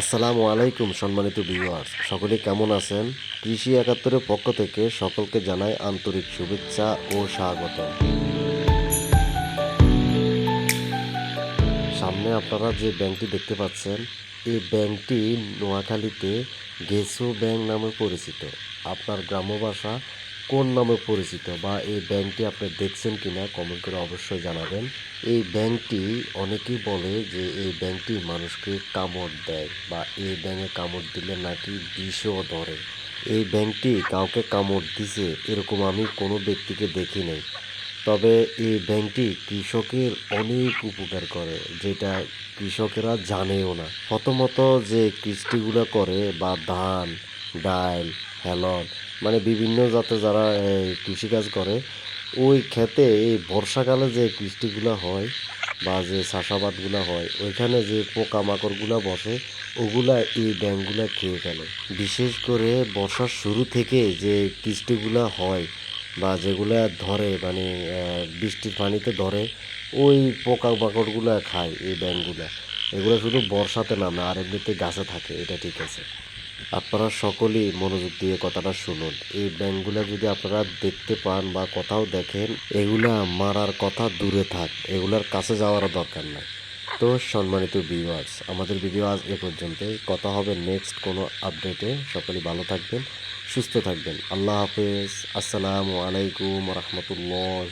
আসসালামু আলাইকুম সম্মানিত ভিউয়ার্স সকলে কেমন আছেন? কৃষি একাত্তরের পক্ষ থেকে সকলকে জানাই আন্তরিক শুভেচ্ছা ও স্বাগত সামনে আপনারা যে ব্যাংকটি দেখতে পাচ্ছেন, এই ব্যাংকটি নোয়াখালীতে গেসো ব্যাংক নামে পরিচিত। আপনার গ্রাম্য ভাষা কোন নামে পরিচিত বা এই ব্যাংকটি আপনি দেখছেন কিনা কমেন্ট করে অবশ্যই জানাবেন। এই ব্যাংকটি অনেকেই বলে যে এই ব্যাংকটি মানুষকে কামড় দেয় বা এই ব্যাংকে কামড় দিলে নাকি বিষও ধরে। এই ব্যাংকটি কাউকে কামড় দিছে এরকম আমি কোনো ব্যক্তিকে দেখি নাই। তবে এই ব্যাংকটি কৃষকের অনেক উপকার করে, যেটা কৃষকেরা জানেও না। প্রথমত যে কৃষ্টিগুলো করে বা ধান ডাল হেলন মানে বিভিন্ন জাতে যারা কৃষিকাজ করে, ওই ক্ষেতে এই বর্ষাকালে যে কৃষ্টিগুলো হয় বা যে চাষাবাদগুলো হয়, ওইখানে যে পোকামাকড়গুলো বসে, ওগুলা এই ব্যাঙগুলা খেয়ে ফেলে। বিশেষ করে বর্ষার শুরু থেকে যে কৃষ্টিগুলো হয় বা যেগুলা ধরে মানে বৃষ্টির পানিতে ধরে, ওই পোকা মাকড়গুলো খায় এই ব্যাঙগুলা এগুলো শুধু বর্ষাতে নামে, আর এমনিতে গাছে থাকে, এটা ঠিক আছে। আপনারা সকলেই মনোযোগ দিয়ে কথাটা শুনুন। এই ব্যাঙগুলা যদি আপনারা দেখতে পান বা কোথাও দেখেন, এগুলা মারার কথা দূরে থাক। এগুলার কাছে যাওয়ার দরকার নাই। তো, সম্মানিত ভিউয়ার্স আমাদের ভিডিও আজ এ পর্যন্তই। কথা হবে নেক্সট কোনো আপডেটে সকলে ভালো থাকবেন, সুস্থ থাকবেন। আল্লাহ হাফেজ। আসসালামু আলাইকুম রহমতুল্লাহ